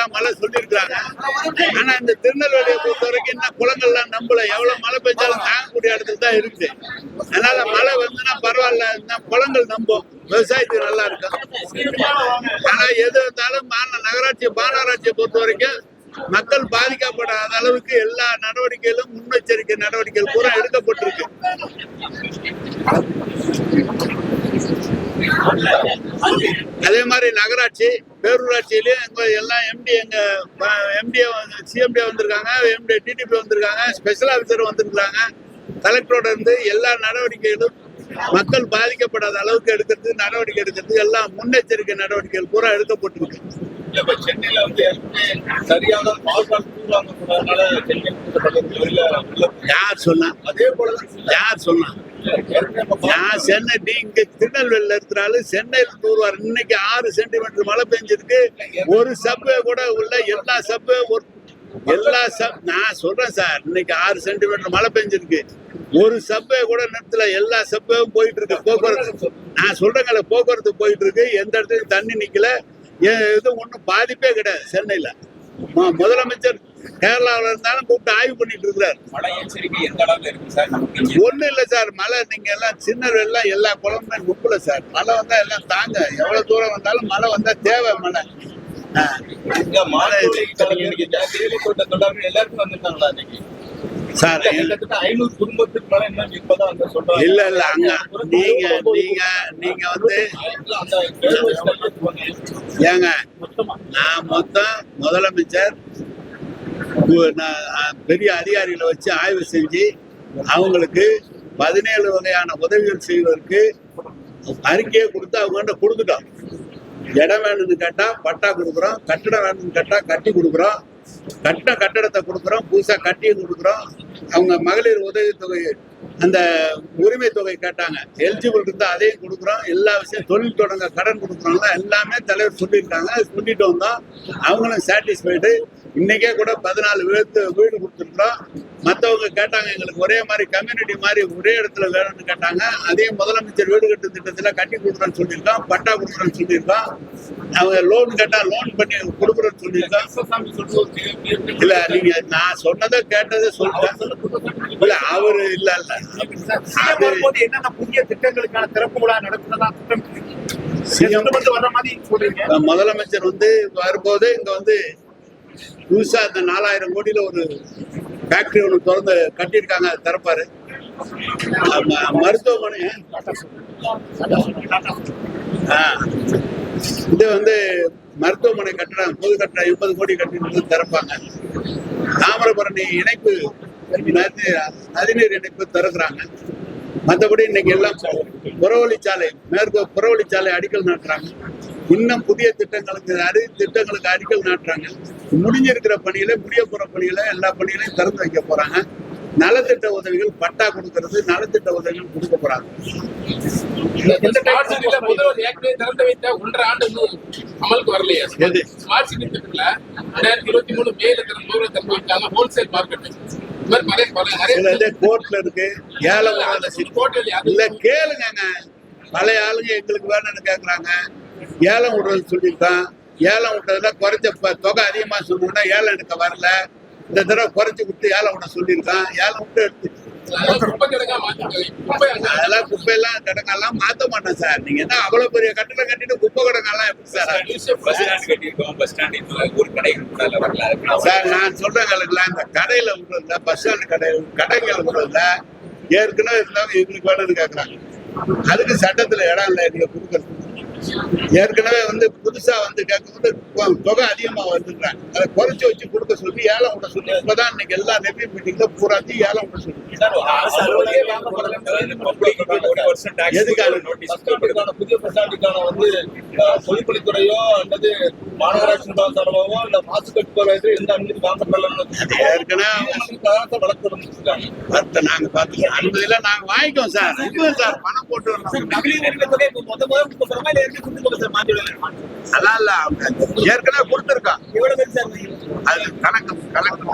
தான் மழை சொல்லியிருக்கிறாங்க. ஆனா இந்த திருநெல்வேலியை பொறுத்த வரைக்கும் இன்னும் குளங்கள்லாம் நம்பல. எவ்வளவு மழை பெஞ்சாலும் தாங்கக்கூடிய இடத்துல தான் இருக்குது அதனால மழை வந்துன்னா பரவாயில்ல. இன்னும் குளங்கள் நம்பும். விவசாயத்துக்கு நல்லா இருக்கும். ஆனா எது இருந்தாலும் நகராட்சி மாநகராட்சியை பொறுத்த வரைக்கும் மக்கள் பாதிக்கப்படாத அளவுக்கு எல்லா நடவடிக்கைகளும் முன்னெச்சரிக்கை நடவடிக்கைகள் பூரா எடுக்கப்பட்டிருக்கு. அதே மாதிரி நகராட்சி பேரூராட்சியிலயும் எங்க எல்லாம் எம்டி எங்க எம்டிஏ சிஎம்டி வந்திருக்காங்க எம்டி டிடிபி வந்திருக்காங்க ஸ்பெஷல் ஆஃபீஸர் வந்திருக்காங்க கலெக்டரோட இருந்து எல்லா நடவடிக்கைகளும் மக்கள் பாதிக்கப்படாத அளவுக்கு எடுக்கிறது நடவடிக்கை எடுக்கிறது எல்லாம் முன்னெச்சரிக்கை நடவடிக்கைகள் பூரா எடுக்கப்பட்டிருக்கு. சென்னையில வந்து சரியான. யார் சொன்னா? அதே போலதான் யார் சொன்னா? நான் சென்னை நீ இங்க திருநெல்வேலியில இருக்கிறாலும் சென்னையில் தூர்வார் இன்னைக்கு ஆறு சென்டிமீட்டர் மழை பெஞ்சிருக்கு. ஒரு சப்வே கூட உள்ள எல்லா சப்வே ஒரு எல்லா சப் நான் சொல்றேன் சார் இன்னைக்கு ஆறு சென்டிமீட்டர் மழை பெஞ்சிருக்கு. ஒரு சப்வே கூட நிறுத்தல எல்லா சப்வேவும் போயிட்டு இருக்கு போக்குவரத்து நான் சொல்றேங்கல்ல போக்குவரத்து போயிட்டு இருக்கு எந்த இடத்துலயும் தண்ணி நிக்கல. ஏன் இது ஒன்றும் பாதிப்பே கிடையாது சென்னையில. முதலமைச்சர் கேரளாவில் இருந்தாலும் கூப்பிட்டு ஆய்வு பண்ணிட்டு இருக்கிறார். மழை எச்சரிக்கை எந்த அளவுல இருக்கு சார்? ஒண்ணு இல்ல சார் மழை நீங்க எல்லாம் சின்ன எல்லாம் எல்லா குளமுமே முப்புல சார். மழை வந்தா எல்லாம் தாங்க. எவ்வளவு தூரம் வந்தாலும் மழை வந்தா தேவை மழை. சார் ஐநூறு குடும்பத்துக்கு மேல இப்பதான் அந்த சொல்றாங்க. இல்ல இல்ல அங்க நீங்க நீங்க நீங்க வந்து ஏங்க நான் மொத்தம் முதலமைச்சர் பெரிய அதிகாரிகளை வச்சு ஆய்வு செஞ்சு அவங்களுக்கு பதினேழு வகையான உதவிகள் செய்வதற்கு அறிக்கையை கொடுத்து அவங்ககிட்ட கொடுத்துட்டோம். இடம் வேணும்னு கேட்டா பட்டா கொடுக்குறோம் கட்டடம் வேணும்னு கேட்டா கட்டி கொடுக்குறோம் கட்டின கட்டடத்தை கொடுக்குறோம் புதுசா கட்டியும் கொடுக்குறோம். அவங்க மகளிர் உதவித்தொகை அந்த உரிமை தொகை கேட்டாங்க. எலிஜிபிள் இருந்தா அதையும் கொடுக்குறோம். எல்லா விஷயம் தொழில் தொடங்க கடன் கொடுக்குறோம்ல எல்லாமே தலைவர் சொல்லியிருக்காங்க. சொல்லிட்டு வந்தோம் அவங்களும் சாட்டிஸ்ஃபைடு இன்னைக்கே கூட பதினாலு வீடு வீடு கொடுத்துருக்குறோம். மற்றவங்க கேட்டாங்க எங்களுக்கு ஒரே மாதிரி கம்யூனிட்டி மாதிரி ஒரே இடத்துல வேணும்னு கேட்டாங்க. அதையும் முதலமைச்சர் வீடு கட்டு திட்டத்தில் கட்டி கொடுக்குறோன்னு சொல்லியிருக்கோம் பட்டா கொடுக்குறோன்னு சொல்லியிருக்கோம் அவங்க லோன் கேட்டா லோன் பண்ணி கொடுக்குறோன்னு சொல்லியிருக்கோம் இல்ல நீங்க நான் சொன்னதை கேட்டதை சொல்லிட்டேன் இல்ல அவரு இல்ல இல்ல. என்னென்ன புதிய திட்டங்களுக்கான திறப்பு விழா நடக்குறதா திட்டம் முதலமைச்சர் வந்து வரும்போது இங்க வந்து புதுசா இந்த நாலாயிரம் கோடியில ஒரு ஃபேக்டரி ஒன்று திறந்து கட்டியிருக்காங்க அது திறப்பாரு. மருத்துவமனை. ஆ. இது வந்து மருத்துவமனை கட்டடம் பொது கட்டடம் எண்பது கோடி கட்டிட்டு திறப்பாங்க. தாமிரபரணி இணைப்பு நதி- நதிநீர் இணைப்பு திறக்கிறாங்க. மற்றபடி இன்னைக்கு எல்லாம் புறவழிச்சாலை மேற்கு புறவழிச்சாலை அடிக்கல் நாட்டுறாங்க. இன்னும் புதிய திட்டங்களுக்கு அறி திட்டங்களுக்கு அடிக்கல் நாட்டுறாங்க. முடிஞ்சிருக்கிற பணியில முடிய போற பணியில எல்லா பணிகளையும் திறந்து வைக்க போறாங்க. நலத்திட்ட உதவிகள் பட்டா கொடுக்கறது நலத்திட்ட உதவிகள் கொடுக்க போறாங்க. முதல்வர் ஏற்கனவே திறந்து வைத்த ஒன்றரை ஆண்டு அமலுக்கு வரலையா. எது? ஸ்மார்ட் சிட்டி திட்டத்துல ரெண்டாயிரத்தி இருபத்தி மூணு மேல முதல்வர் திறந்து வைத்தாங்க ஹோல்சேல் மார்க்கெட் கோர்ட்ல இருக்கு. ஏலம் இல்ல கேளுங்க பழைய ஆளுங்க எங்களுக்கு வேணும்னு கேக்குறாங்க. ஏலம் விடுறது சொல்லியிருக்கான் ஏலம் விட்டதுல குறைஞ்ச தொகை அதிகமா சொன்னா ஏலம் எடுக்க வரல. இந்த தடவை குறைச்சு விட்டு ஏலம் விட சொல்லியிருக்கான். ஏலம் விட்டு எடுத்து அதெல்லாம் குப்பையெல்லாம் கிடங்கெல்லாம் மாத்த மாட்டேன் சார். நீங்க என்ன அவ்வளவு பெரிய கட்டடம் கட்டிட்டு குப்பை கிடங்கெல்லாம் எப்படி சார்? சார் நான் சொல்றேங்களுக்குலாம் இந்த கடையில விடுறதுல பஸ் ஸ்டாண்ட் கடை கடைகள் விடுறதுல ஏற்கனவே இருந்தவங்க எங்களுக்கு வேணும்னு கேக்குறாங்க. அதுக்கு சட்டத்துல இடம் இல்லை எங்களுக்கு கொடுக்கறது ஏற்கனவே வந்து புதுசா வந்து கேட்கும்போது தொகை அதிகமா வந்துடுறாங்க அதை குறைச்சு வச்சு கொடுக்க சொல்லி ஏலம் விட சொல்லி இப்பதான் இன்னைக்கு எல்லா ரெவ்யூ மீட்டிங்ல பூராத்தையும் ஏலம் விட சொல்லி புதிய பஸ் ஸ்டாண்டுக்கான வந்து பொதுப்பணித்துறையோ அல்லது மாநகராட்சி நிர்வாகமோ இல்ல மாசு கட்டுப்பாடு எந்த அனுமதி வாங்கப்படலன்னு அது ஏற்கனவே வழக்கு பார்த்து நாங்க பார்த்து அனுமதியில நாங்க வாங்கிக்கோம் சார். சார். பணம் போட்டு அதான் இல்ல ஏற்கனவே கொடுத்துருக்கோம் அது கணக்கு கணக்கு.